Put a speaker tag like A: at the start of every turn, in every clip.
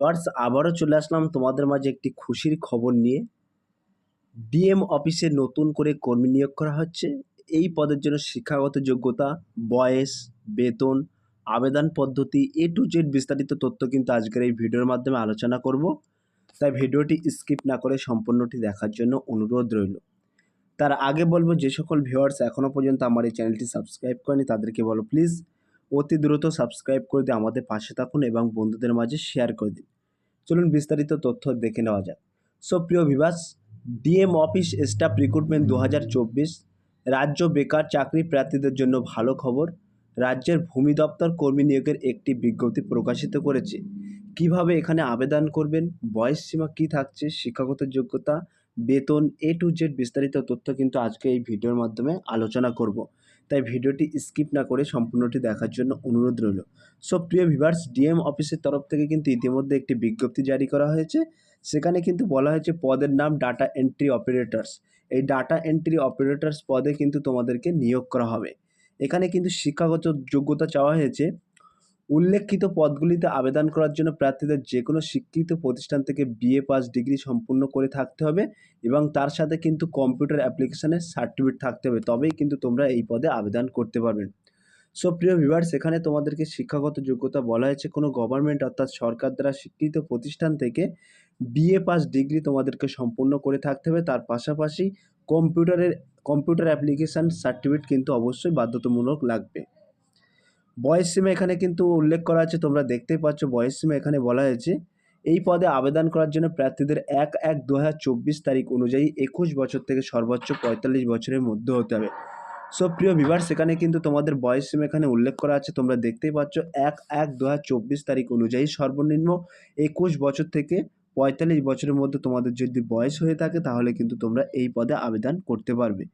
A: Viewers আবারও চলে আসলাম তোমাদের মাঝে একটি খুশির খবর নিয়ে। ডিএম অফিসে নতুন করে কর্মী নিয়োগ করা হচ্ছে। এই পদের জন্য শিক্ষাগত যোগ্যতা, বয়স, বেতন, আবেদন পদ্ধতি এ টু জেড বিস্তারিত তথ্য কিন্তু আজকের এই ভিডিওর মাধ্যমে আলোচনা করব। তাই ভিডিওটি স্কিপ না করে সম্পূর্ণটি দেখার জন্য অনুরোধ রইল। তার আগে বলব, যে সকল ভিউয়ার্স এখনও পর্যন্ত আমার এই চ্যানেলটি সাবস্ক্রাইব করেনি, তাদেরকে বলো প্লিজ। অতি দ্রুত সাবস্ক্রাইব করে দিয়ে আমাদের পাশে থাকুন এবং বন্ধুদের মাঝে শেয়ার করে দিন। চলুন বিস্তারিত তথ্য দেখে নেওয়া যাক। সো প্রিয় Bibhas DM office staff recruitment দু হাজার চব্বিশ, রাজ্য বেকার চাকরি প্রার্থীদের জন্য ভালো খবর, রাজ্যের ভূমি দপ্তর কর্মী নিয়োগের একটি বিজ্ঞপ্তি প্রকাশিত করেছে। কীভাবে এখানে আবেদন করবেন, বয়স সীমা কী থাকছে, শিক্ষাগত যোগ্যতা, বেতন এ টু জেড বিস্তারিত তথ্য কিন্তু আজকে এই ভিডিওর মাধ্যমে আলোচনা করব। তাই ভিডিওটি স্কিপ না করে সম্পূর্ণটি দেখার জন্য অনুরোধ রইল। সো প্রিয় ভিভার্স, ডিএম অফিসের তরফ থেকে কিন্তু ইতিমধ্যে একটি বিজ্ঞপ্তি জারি করা হয়েছে। সেখানে কিন্তু বলা হয়েছে পদের নাম ডাটা এন্ট্রি অপারেটরস। এই ডাটা এন্ট্রি অপারেটরস পদে কিন্তু তোমাদেরকে নিয়োগ করা হবে। এখানে কিন্তু শিক্ষাগত যোগ্যতা চাওয়া হয়েছে উল্লেখিত পদগুলিতে আবেদন করার জন্য প্রার্থীদের যে কোনো শিক্ষিত প্রতিষ্ঠান থেকে বিএ পাস ডিগ্রি সম্পূর্ণ করে থাকতে হবে এবং তার সাথে কিন্তু কম্পিউটার অ্যাপ্লিকেশনের সার্টিফিকেট থাকতে হবে। তবেই কিন্তু তোমরা এই পদে আবেদন করতে পারবেন সো, প্রিয় ভিভার সেখানে তোমাদেরকে শিক্ষাগত যোগ্যতা বলা হয়েছে। কোনো গভর্নমেন্ট অর্থাৎ সরকার দ্বারা স্বীকৃত প্রতিষ্ঠান থেকে বিএ পাস ডিগ্রি তোমাদেরকে সম্পূর্ণ করে থাকতে হবে। তার পাশাপাশি কম্পিউটারের, কম্পিউটার অ্যাপ্লিকেশান সার্টিফিকেট কিন্তু অবশ্যই বাধ্যতামূলক লাগবে। বয়স সীমা এখানে কিন্তু উল্লেখ করা আছে, তোমরা দেখতেই পাচ্ছ বয়স সীমা এখানে বলা হয়েছে। এই পদে আবেদন করার জন্য প্রার্থীদের এক এক দু তারিখ অনুযায়ী একুশ বছর থেকে সর্বোচ্চ পঁয়তাল্লিশ বছরের মধ্যে হতে হবে। সো প্রিয় ভিভার সেখানে কিন্তু তোমাদের বয়স সীমা এখানে উল্লেখ করা আছে, তোমরা দেখতেই পাচ্ছ এক এক দু তারিখ অনুযায়ী সর্বনিম্ন একুশ বছর থেকে পঁয়তাল্লিশ বছরের মধ্যে তোমাদের যদি বয়স হয়ে থাকে, তাহলে কিন্তু তোমরা এই পদে আবেদন করতে পারবে।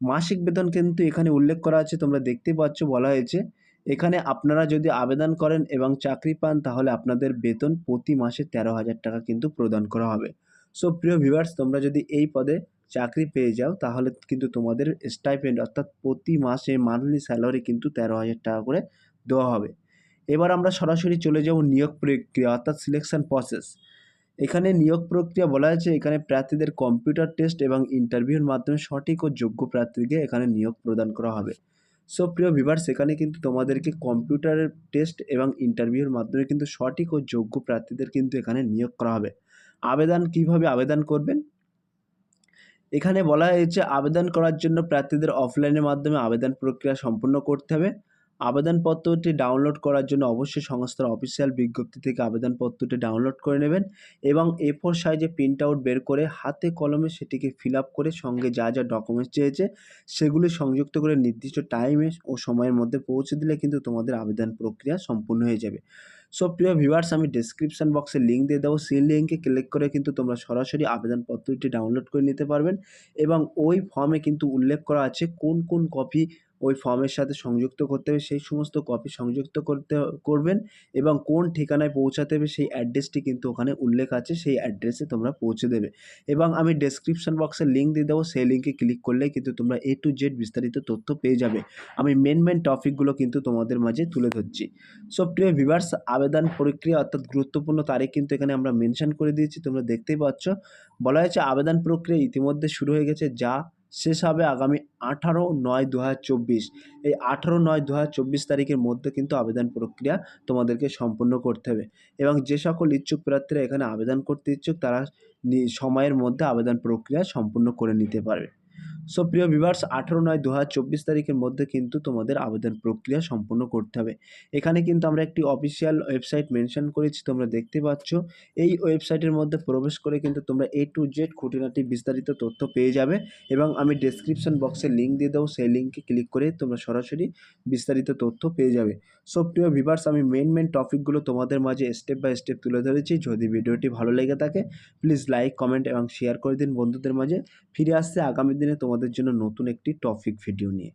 A: মাসিক বেতন কিন্তু এখানে উল্লেখ করা আছে, তোমরা দেখতেই পাচ্ছ বলা হয়েছে এখানে আপনারা যদি আবেদন করেন এবং চাকরি পান, তাহলে আপনাদের বেতন প্রতি মাসে তেরো হাজার টাকা কিন্তু প্রদান করা হবে। সো প্রিয় ভিভার্স তোমরা যদি এই পদে চাকরি পেয়ে যাও, তাহলে কিন্তু তোমাদের স্টাইপেন্ড অর্থাৎ প্রতি মাসে মান্থলি স্যালারি কিন্তু তেরো হাজার টাকা করে দেওয়া হবে। এবার আমরা সরাসরি চলে যাব নিয়োগ প্রক্রিয়া, অর্থাৎ সিলেকশন প্রসেস এখানে নিয়োগ প্রক্রিয়া বলা হয়েছে, এখানে প্রার্থীদের কম্পিউটার টেস্ট এবং ইন্টারভিউর মাধ্যমে সঠিক ও যোগ্য প্রার্থীকে এখানে নিয়োগ প্রদান করা হবে। সো প্রিয় ভিভার সেখানে কিন্তু তোমাদেরকে কম্পিউটারের টেস্ট এবং ইন্টারভিউর মাধ্যমে কিন্তু সঠিক ও যোগ্য প্রার্থীদের কিন্তু এখানে নিয়োগ করা হবে। আবেদন কীভাবে আবেদন করবেন? এখানে বলা হয়েছে, আবেদন করার জন্য প্রার্থীদের অফলাইনের মাধ্যমে আবেদন প্রক্রিয়া সম্পূর্ণ করতে হবে। আবেদনপত্রটি ডাউনলোড করার জন্য অবশ্যই সংস্থার অফিসিয়াল বিজ্ঞপ্তি থেকে আবেদনপত্রটি ডাউনলোড করে নেবেন এবং এ ফোর সাইজে প্রিন্ট আউট বের করে হাতে কলমে সেটিকে ফিল আপ করে সঙ্গে যা যা ডকুমেন্টস চেয়েছে সেগুলি সংযুক্ত করে নির্দিষ্ট টাইমে ও সময়ের মধ্যে পৌঁছে দিলে কিন্তু তোমাদের আবেদন প্রক্রিয়া সম্পূর্ণ হয়ে যাবে। সো প্রিয় ভিউয়ার্স আমি ডেসক্রিপশন বক্সে লিঙ্ক দিয়ে দেবো। সেই লিঙ্কে ক্লিক করে কিন্তু তোমরা সরাসরি আবেদনপত্রটি ডাউনলোড করে নিতে পারবেন এবং ওই ফর্মে কিন্তু উল্লেখ করা আছে কোন কোন কপি ওই ফর্মের সাথে সংযুক্ত করতে হবে, সেই সমস্ত কপি সংযুক্ত করতে, করবেন এবং কোন ঠিকানায় পৌঁছাতে হবে সেই অ্যাড্রেসটি কিন্তু ওখানে উল্লেখ আছে, সেই অ্যাড্রেসে তোমরা পৌঁছে দেবে। এবং আমি ডেসক্রিপশন বক্সে লিঙ্ক দিয়ে দেবো, সেই লিঙ্কে ক্লিক করলে কিন্তু তোমরা এ টু জেড বিস্তারিত তথ্য পেয়ে যাবে। আমি মেন মেন টপিকগুলো কিন্তু তোমাদের মাঝে তুলে ধরছি। সো প্রিয় ভিভার্স আবেদন প্রক্রিয়া অর্থাৎ গুরুত্বপূর্ণ তারিখ কিন্তু এখানে আমরা মেনশন করে দিয়েছি, তোমরা দেখতেই পাচ্ছ। বলা হয়েছে, আবেদন প্রক্রিয়া ইতিমধ্যে শুরু হয়ে গেছে, যা শেষ হবে আগামী আঠারো নয় দু এই আঠারো নয় দু তারিখের মধ্যে কিন্তু আবেদন প্রক্রিয়া তোমাদেরকে সম্পূর্ণ করতে হবে। এবং যে সকল ইচ্ছুক প্রার্থীরা এখানে আবেদন করতে ইচ্ছুক তারা সময়ের মধ্যে আবেদন প্রক্রিয়া সম্পূর্ণ করে নিতে পারবে। সো প্রিয় ভিভার্স আঠেরো নয় দু চব্বিশ তারিখের মধ্যে কিন্তু তোমাদের আবেদন প্রক্রিয়া সম্পূর্ণ করতে হবে। এখানে কিন্তু আমরা একটি অফিসিয়াল ওয়েবসাইট মেনশন করেছি, তোমরা দেখতে পাচ্ছ। এই ওয়েবসাইটের মধ্যে প্রবেশ করে কিন্তু তোমরা এ টু জেড খুঁটিনাটি বিস্তারিত তথ্য পেয়ে যাবে এবং আমি ডেসক্রিপশন বক্সে লিঙ্ক দিয়ে দেবো, সেই লিঙ্কে ক্লিক করে তোমরা সরাসরি বিস্তারিত তথ্য পেয়ে যাবে। সো প্রিয় ভিভার্স আমি মেন মেন টপিকগুলো তোমাদের মাঝে স্টেপ বাই স্টেপ তুলে ধরেছি। যদি ভিডিওটি ভালো লেগে থাকে প্লিজ লাইক কমেন্ট এবং শেয়ার করে দিন বন্ধুদের মাঝে। ফিরে আসছে আগামী দিনে তোমাদের জন্য নতুন একটি টপিক ভিডিও নিয়ে।